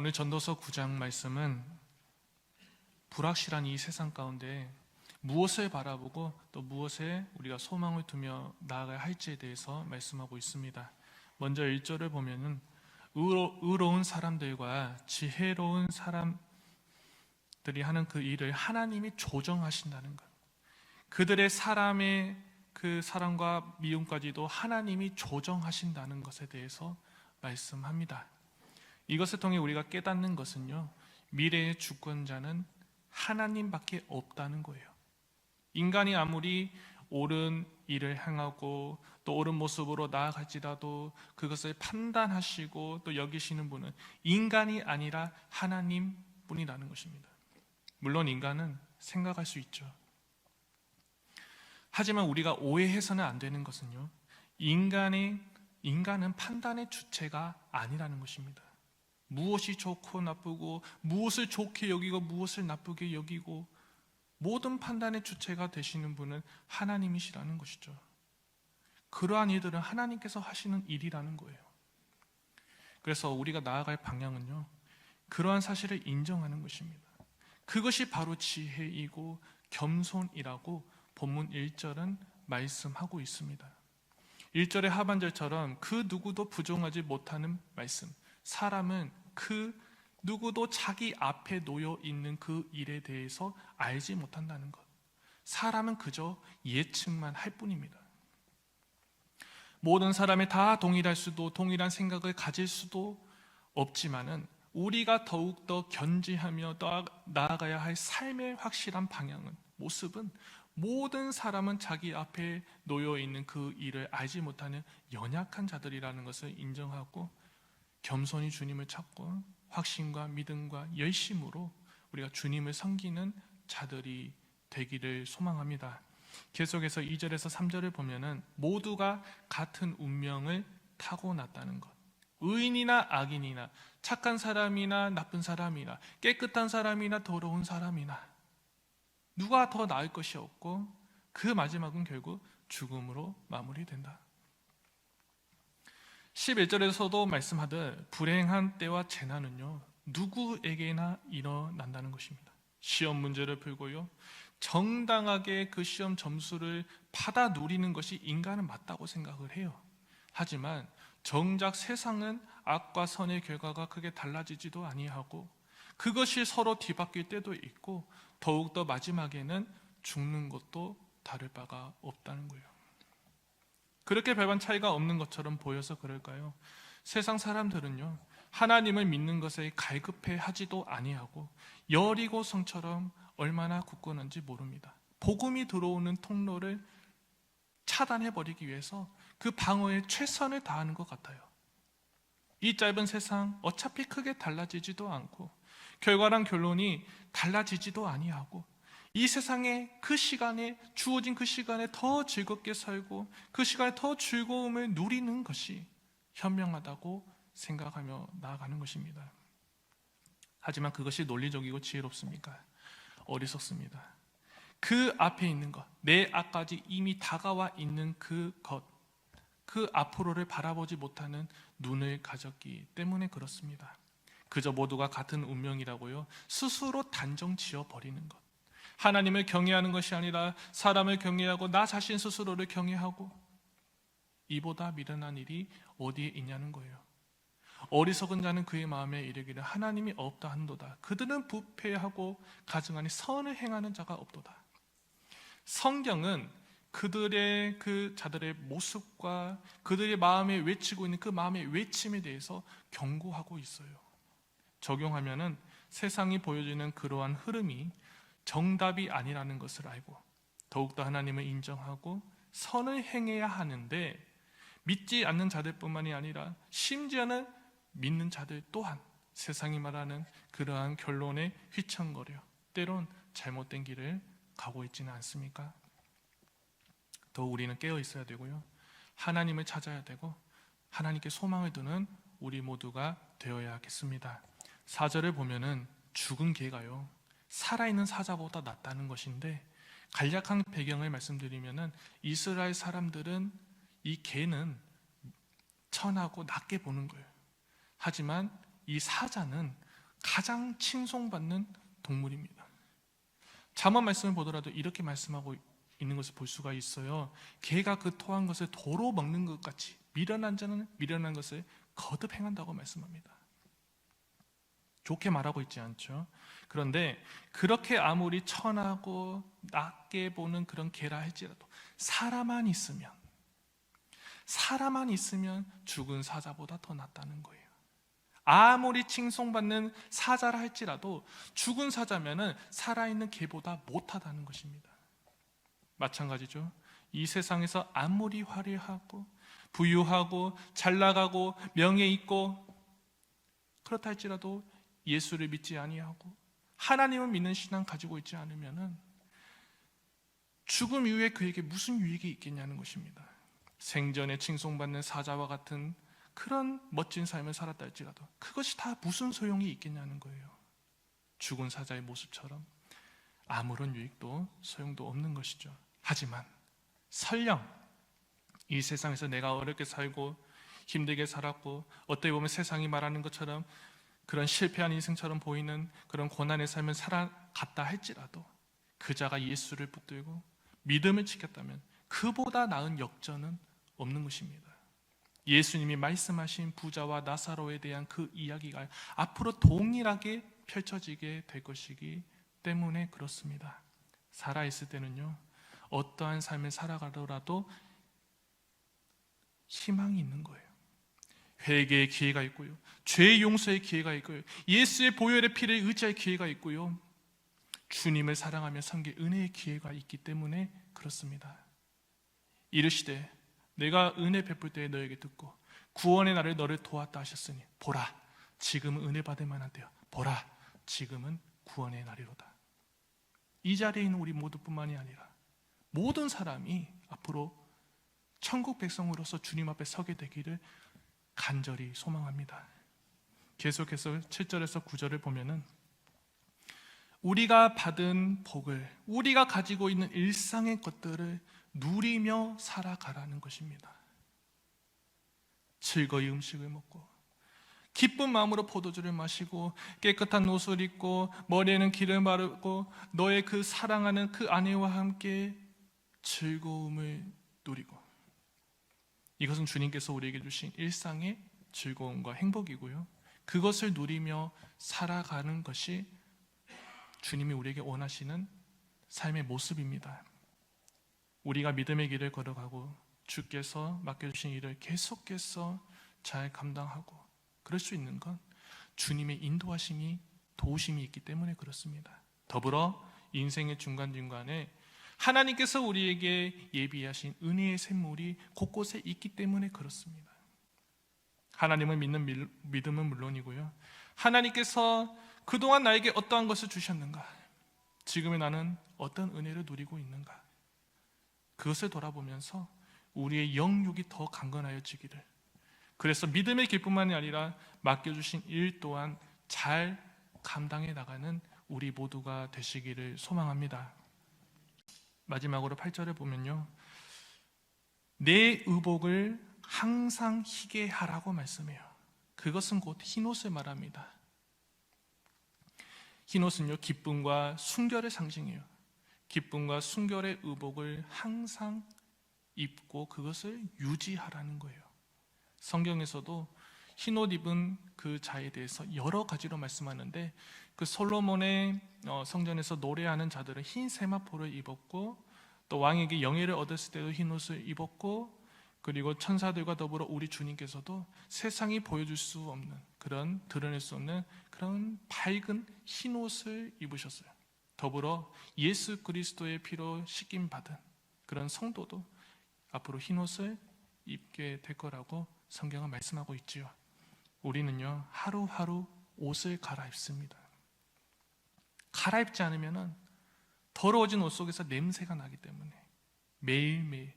오늘 전도서 9장 말씀은 불확실한 이 세상 가운데 무엇을 바라보고 또 무엇에 우리가 소망을 두며 나아가야 할지에 대해서 말씀하고 있습니다. 먼저 1절을 보면은 의로, 의로운 사람들과 지혜로운 사람들이 하는 그 일을 하나님이 조정하신다는 것. 그들의 사람의 그 사랑과 미움까지도 하나님이 조정하신다는 것에 대해서 말씀합니다. 이것을 통해 우리가 깨닫는 것은요, 미래의 주권자는 하나님밖에 없다는 거예요. 인간이 아무리 옳은 일을 행하고 또 옳은 모습으로 나아갈지라도 그것을 판단하시고 또 여기시는 분은 인간이 아니라 하나님 뿐이라는 것입니다. 물론 인간은 생각할 수 있죠. 하지만 우리가 오해해서는 안 되는 것은요. 인간의 인간은 판단의 주체가 아니라는 것입니다. 무엇이 좋고 나쁘고 무엇을 좋게 여기고 무엇을 나쁘게 여기고 모든 판단의 주체가 되시는 분은 하나님이시라는 것이죠. 그러한 일들은 하나님께서 하시는 일이라는 거예요. 그래서 우리가 나아갈 방향은요. 그러한 사실을 인정하는 것입니다. 그것이 바로 지혜이고 겸손이라고 본문 1절은 말씀하고 있습니다. 1절의 하반절처럼 그 누구도 부정하지 못하는 말씀. 사람은 그 누구도 자기 앞에 놓여 있는 그 일에 대해서 알지 못한다는 것. 사람은 그저 예측만 할 뿐입니다. 모든 사람이 다 동일할 수도 동일한 생각을 가질 수도 없지만은 우리가 더욱더 견지하며 나아가야 할 삶의 확실한 방향은 모습은 모든 사람은 자기 앞에 놓여 있는 그 일을 알지 못하는 연약한 자들이라는 것을 인정하고 겸손히 주님을 찾고 확신과 믿음과 열심으로 우리가 주님을 섬기는 자들이 되기를 소망합니다. 계속해서 2절에서 3절을 보면은 모두가 같은 운명을 타고났다는 것. 의인이나 악인이나 착한 사람이나 나쁜 사람이나 깨끗한 사람이나 더러운 사람이나 누가 더 나을 것이 없고 그 마지막은 결국 죽음으로 마무리된다. 11절에서도 말씀하듯 불행한 때와 재난은요 누구에게나 일어난다는 것입니다. 시험 문제를 풀고요 정당하게 그 시험 점수를 받아 누리는 것이 인간은 맞다고 생각을 해요. 하지만 정작 세상은 악과 선의 결과가 크게 달라지지도 아니하고 그것이 서로 뒤바뀔 때도 있고 더욱더 마지막에는 죽는 것도 다를 바가 없다는 거예요. 그렇게 별반 차이가 없는 것처럼 보여서 그럴까요? 세상 사람들은요 하나님을 믿는 것에 갈급해 하지도 아니하고 여리고 성처럼 얼마나 굳건한지 모릅니다. 복음이 들어오는 통로를 차단해 버리기 위해서 그 방어에 최선을 다하는 것 같아요. 이 짧은 세상 어차피 크게 달라지지도 않고 결과랑 결론이 달라지지도 아니하고 이 세상에 그 시간에 주어진 그 시간에 더 즐겁게 살고 그 시간에 더 즐거움을 누리는 것이 현명하다고 생각하며 나아가는 것입니다. 하지만 그것이 논리적이고 지혜롭습니까? 어리석습니다. 그 앞에 있는 것, 내 앞까지 이미 다가와 있는 그 것, 그 앞으로를 바라보지 못하는 눈을 가졌기 때문에 그렇습니다. 그저 모두가 같은 운명이라고요. 스스로 단정 지어 버리는 것. 하나님을 경외하는 것이 아니라 사람을 경외하고 나 자신 스스로를 경외하고 이보다 미련한 일이 어디에 있냐는 거예요. 어리석은 자는 그의 마음에 이르기를 하나님이 없다 한도다. 그들은 부패하고 가증하니 선을 행하는 자가 없도다. 성경은 그들의 그 자들의 모습과 그들의 마음에 외치고 있는 그 마음의 외침에 대해서 경고하고 있어요. 적용하면은 세상이 보여주는 그러한 흐름이 정답이 아니라는 것을 알고 더욱더 하나님을 인정하고 선을 행해야 하는데 믿지 않는 자들뿐만이 아니라 심지어는 믿는 자들 또한 세상이 말하는 그러한 결론에 휘청거려 때론 잘못된 길을 가고 있지는 않습니까? 더 우리는 깨어 있어야 되고요. 하나님을 찾아야 되고 하나님께 소망을 두는 우리 모두가 되어야 하겠습니다. 사절을 보면은 죽은 개가요. 살아있는 사자보다 낫다는 것인데 간략한 배경을 말씀드리면은 이스라엘 사람들은 이 개는 천하고 낮게 보는 거예요. 하지만 이 사자는 가장 칭송받는 동물입니다. 잠언 말씀을 보더라도 이렇게 말씀하고 있는 것을 볼 수가 있어요. 개가 그 토한 것을 도로 먹는 것 같이 미련한 자는 미련한 것을 거듭 행한다고 말씀합니다. 좋게 말하고 있지 않죠. 그런데 그렇게 아무리 천하고 낮게 보는 그런 개라 할지라도 사람만 있으면 사람만 있으면 죽은 사자보다 더 낫다는 거예요. 아무리 칭송받는 사자라 할지라도 죽은 사자면은 살아있는 개보다 못하다는 것입니다. 마찬가지죠. 이 세상에서 아무리 화려하고 부유하고 잘 나가고 명예 있고 그렇다 할지라도 예수를 믿지 아니하고 하나님을 믿는 신앙 가지고 있지 않으면은 죽음 이후에 그에게 무슨 유익이 있겠냐는 것입니다. 생전에 칭송받는 사자와 같은 그런 멋진 삶을 살았다 할지라도 그것이 다 무슨 소용이 있겠냐는 거예요. 죽은 사자의 모습처럼 아무런 유익도 소용도 없는 것이죠. 하지만 설령 이 세상에서 내가 어렵게 살고 힘들게 살았고 어떻게 보면 세상이 말하는 것처럼 그런 실패한 인생처럼 보이는 그런 고난의 삶을 살아갔다 할지라도 그 자가 예수를 붙들고 믿음을 지켰다면 그보다 나은 역전은 없는 것입니다. 예수님이 말씀하신 부자와 나사로에 대한 그 이야기가 앞으로 동일하게 펼쳐지게 될 것이기 때문에 그렇습니다. 살아있을 때는요, 어떠한 삶을 살아가더라도 희망이 있는 거예요. 회개의 기회가 있고요. 죄의 용서의 기회가 있고요. 예수의 보혈의 피를 의지할 기회가 있고요. 주님을 사랑하며 섬길 은혜의 기회가 있기 때문에 그렇습니다. 이르시되 내가 은혜 베풀 때에 너에게 듣고 구원의 날을 너를 도왔다 하셨으니 보라 지금은 은혜 받을 만한 때요. 보라 지금은 구원의 날이로다. 이 자리에 있는 우리 모두뿐만이 아니라 모든 사람이 앞으로 천국 백성으로서 주님 앞에 서게 되기를 간절히 소망합니다. 계속해서 7절에서 9절을 보면은 우리가 받은 복을 우리가 가지고 있는 일상의 것들을 누리며 살아가라는 것입니다. 즐거이 음식을 먹고 기쁜 마음으로 포도주를 마시고 깨끗한 옷을 입고 머리에는 기름 바르고 너의 그 사랑하는 그 아내와 함께 즐거움을 누리고 이것은 주님께서 우리에게 주신 일상의 즐거움과 행복이고요. 그것을 누리며 살아가는 것이 주님이 우리에게 원하시는 삶의 모습입니다. 우리가 믿음의 길을 걸어가고 주께서 맡겨주신 일을 계속해서 잘 감당하고 그럴 수 있는 건 주님의 인도하심이 도우심이 있기 때문에 그렇습니다. 더불어 인생의 중간중간에 하나님께서 우리에게 예비하신 은혜의 샘물이 곳곳에 있기 때문에 그렇습니다. 하나님을 믿는 믿음은 물론이고요. 하나님께서 그동안 나에게 어떠한 것을 주셨는가? 지금의 나는 어떤 은혜를 누리고 있는가? 그것을 돌아보면서 우리의 영육이 더 강건하여지기를. 그래서 믿음의 길뿐만이 아니라 맡겨주신 일 또한 잘 감당해 나가는 우리 모두가 되시기를 소망합니다. 마지막으로 8절에 보면요. 내 의복을 항상 희게 하라고 말씀해요. 그것은 곧 흰옷을 말합니다. 흰옷은요, 기쁨과 순결의 상징이에요. 기쁨과 순결의 의복을 항상 입고 그것을 유지하라는 거예요. 성경에서도 흰옷 입은 그 자에 대해서 여러 가지로 말씀하는데 그 솔로몬의 어, 성전에서 노래하는 자들은 흰 세마포를 입었고 또 왕에게 영예를 얻었을 때도 흰 옷을 입었고 그리고 천사들과 더불어 우리 주님께서도 세상이 보여줄 수 없는 그런 드러낼 수 없는 그런 밝은 흰 옷을 입으셨어요. 더불어 예수 그리스도의 피로 씻김 받은 그런 성도도 앞으로 흰 옷을 입게 될 거라고 성경은 말씀하고 있지요. 우리는요 하루하루 옷을 갈아입습니다. 갈아입지 않으면은 더러워진 옷 속에서 냄새가 나기 때문에 매일매일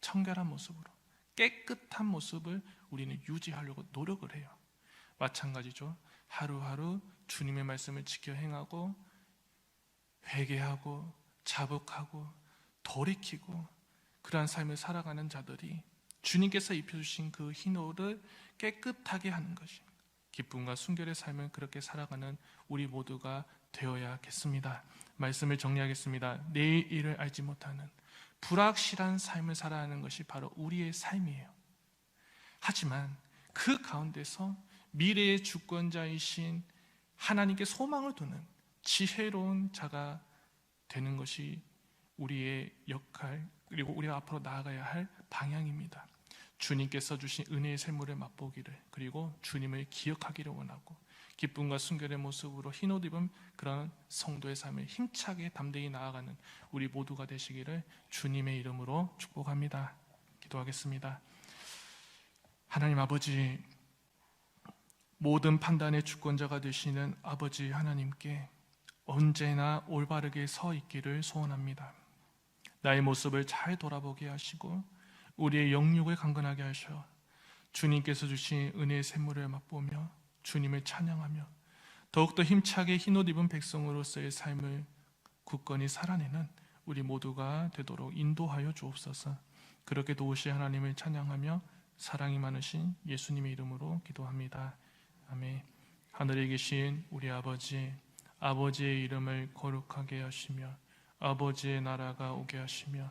청결한 모습으로 깨끗한 모습을 우리는 유지하려고 노력을 해요. 마찬가지죠. 하루하루 주님의 말씀을 지켜 행하고 회개하고 자복하고 돌이키고 그러한 삶을 살아가는 자들이 주님께서 입혀주신 그 흰옷을 깨끗하게 하는 것이 기쁨과 순결의 삶을 그렇게 살아가는 우리 모두가 되어야겠습니다. 말씀을 정리하겠습니다. 내일 일을 알지 못하는 불확실한 삶을 살아가는 것이 바로 우리의 삶이에요. 하지만 그 가운데서 미래의 주권자이신 하나님께 소망을 두는 지혜로운 자가 되는 것이 우리의 역할 그리고 우리가 앞으로 나아가야 할 방향입니다. 주님께서 주신 은혜의 샘물을 맛보기를 그리고 주님을 기억하기를 원하고 기쁨과 순결의 모습으로 흰옷 입은 그런 성도의 삶을 힘차게 담대히 나아가는 우리 모두가 되시기를 주님의 이름으로 축복합니다. 기도하겠습니다. 하나님 아버지 모든 판단의 주권자가 되시는 아버지 하나님께 언제나 올바르게 서 있기를 소원합니다. 나의 모습을 잘 돌아보게 하시고 우리의 영육을 강건하게 하셔 주님께서 주신 은혜의 샘물을 맛보며 주님을 찬양하며 더욱더 힘차게 흰옷 입은 백성으로서의 삶을 굳건히 살아내는 우리 모두가 되도록 인도하여 주옵소서. 그렇게 도우시 하나님을 찬양하며 사랑이 많으신 예수님의 이름으로 기도합니다. 아멘. 하늘에 계신 우리 아버지, 아버지의 이름을 거룩하게 하시며 아버지의 나라가 오게 하시며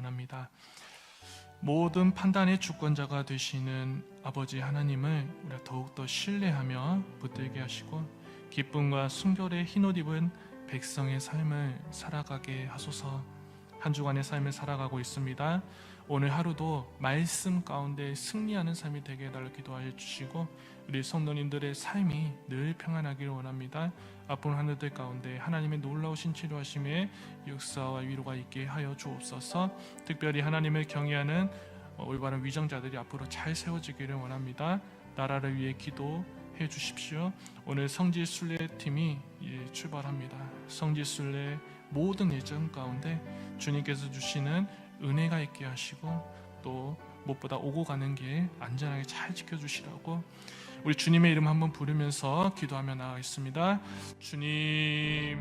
원합니다. 모든 판단의 주권자가 되시는 아버지 하나님을 우리가 더욱더 신뢰하며 붙들게 하시고 기쁨과 순결의 흰옷 입은 백성의 삶을 살아가게 하소서 한 주간의 삶을 살아가고 있습니다. 오늘 하루도 말씀 가운데 승리하는 삶이 되게 해달라 기도하여 주시고 우리 성도님들의 삶이 늘 평안하기를 원합니다. 아픈 하늘들 가운데 하나님의 놀라우신 치료하심의 역사와 위로가 있게 하여 주옵소서. 특별히 하나님을 경외하는 올바른 위정자들이 앞으로 잘 세워지기를 원합니다. 나라를 위해 기도해 주십시오. 오늘 성지 순례 팀이 예, 출발합니다. 성지 순례 모든 예정 가운데 주님께서 주시는 은혜가 있게 하시고 또 무엇보다 오고 가는 길 안전하게 잘 지켜주시라고 우리 주님의 이름 한번 부르면서 기도하며 나가겠습니다. 주님